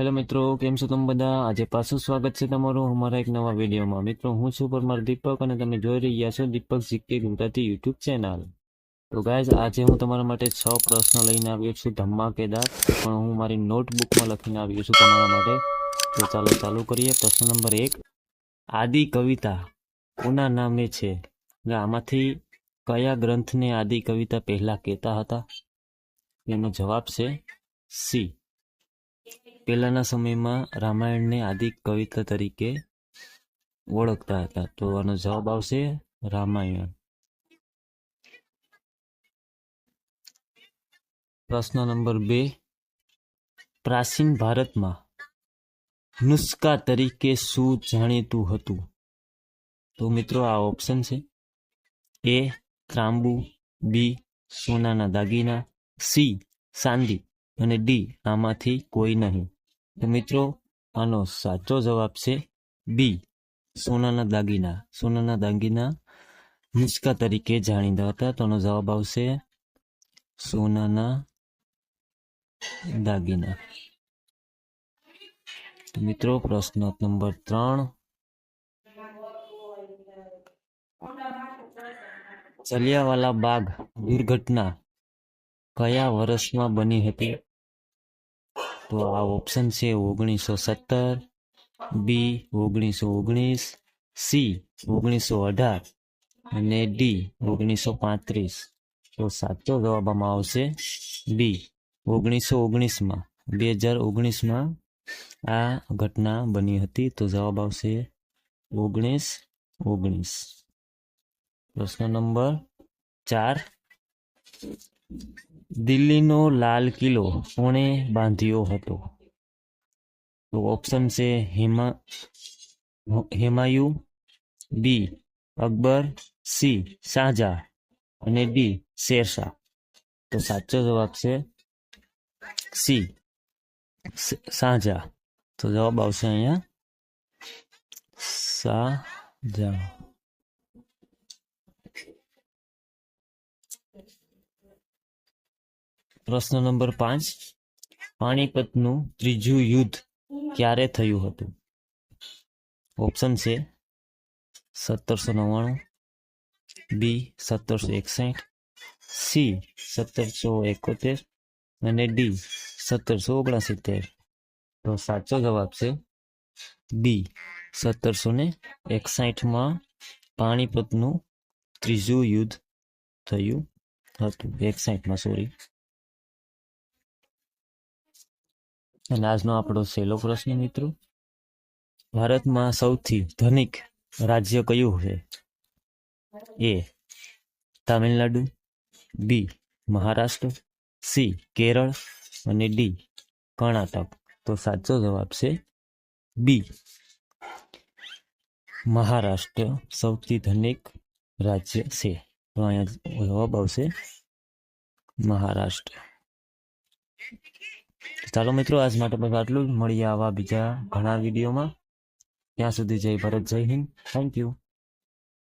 Hello મિત્રો, કેમ છો તમે બધા? આજે પાછું સ્વાગત છે તમારું અમારા એક નવા વિડીયોમાં. મિત્રો, હું છું પરમાર દીપક અને તમે જોઈ રહ્યા છો Deepak GK Gujarati YouTube channel. તો ગાઈઝ આજે હું તમારા માટે છ પ્રશ્ન લઈને આવ્યો છું ધમાકેદાર, પણ હું મારી નોટબુકમાં લખીને આવ્યો છું તમારા માટે. તો ચાલો ચાલુ કરીએ. પ્રશ્ન નંબર એક. આદિ કવિતા કોના નામે છે? આમાંથી કયા ગ્રંથને આદિ કવિતા પહેલા કહેતા હતા? એનો જવાબ છે સી. પહેલાના સમયમાં રામાયણને આદિ કવિતા તરીકે ઓળખતા હતા. તો આનો જવાબ આવશે રામાયણ. પ્રશ્ન નંબર બે. પ્રાચીન ભારતમાં નુસ્કા તરીકે શું જાણીતું હતું? તો મિત્રો, આ ઓપ્શન છે. એ, ત્રાંબુ, બી, સોનાના દાગીના, સી ચાંદી અને ડી આમાંથી કોઈ નહીં. તો મિત્રો, આનો સાચો જવાબ છે બી સોનાના દાગીના. સોનાના દાગીના નુસ્ખા તરીકે જાણીતા હતા. તો એનો જવાબ આવશે સોનાના દાગીના. તો મિત્રો, પ્રશ્ન નંબર ત્રણ. જલિયાવાલા બાગ દુર્ઘટના કયા વર્ષમાં બની હતી? તો આ ઓપ્શન છે ઓગણીસો સત્તર બી ઓગણીસો ઓગણીસ સી ઓગણીસો અઢાર અને ડી ઓગણીસો પાંત્રીસ. તો સાચો જવાબ આમાં આવશે બી ઓગણીસો ઓગણીસમાં. બે હજાર ઓગણીસમાં આ ઘટના બની હતી તો જવાબ આવશે ઓગણીસ ઓગણીસ. પ્રશ્ન નંબર ચાર. દિલ્હીનો લાલ કિલ્લો કોણે બાંધ્યો હતો? તો ઓપ્શન છે હેમા, હેમાયુ, બી અકબર, સી શાહજહાં અને ડી શેરશાહ. તો સાચો જવાબ છે સી શાહજહાં. તો જવાબ આવશે અહીંયા શાહજહાં. પ્રશ્ન નંબર પાંચ. પાણીપતનું ત્રીજું યુદ્ધ ક્યારે થયું હતું? ઓપ્શન છે સત્તરસો નવ્વાણું, બી સત્તરસો એકસઠ, સી સત્તરસો એકોતેર અને ડી સત્તરસો ઓગણસિત્તેર. તો સાચો જવાબ છે બી સત્તરસો ને એકસાઠમાં પાણીપતનું ત્રીજું યુદ્ધ થયું હતું. એકસાઠમાં સોરી અને આજનો આપણો છેલ્લો પ્રશ્ન, મિત્રો. ભારતમાં સૌથી ધનિક રાજ્ય કયું છે? A, Tamil Nadu, B, Maharashtra, C, Kerala અને ડી, કર્ણાટક. તો સાચો જવાબ છે બી, મહારાષ્ટ્ર સૌથી ધનિક રાજ્ય છે. તો અહીંયા જવાબ આવશે મહારાષ્ટ્ર. ચાલો મિત્રો, આજ માટે બસ આટલું જ. મળીએ આવા બીજા ઘણા વિડીયોમાં. ત્યાં સુધી જય ભારત, જય હિન્દ. Thank you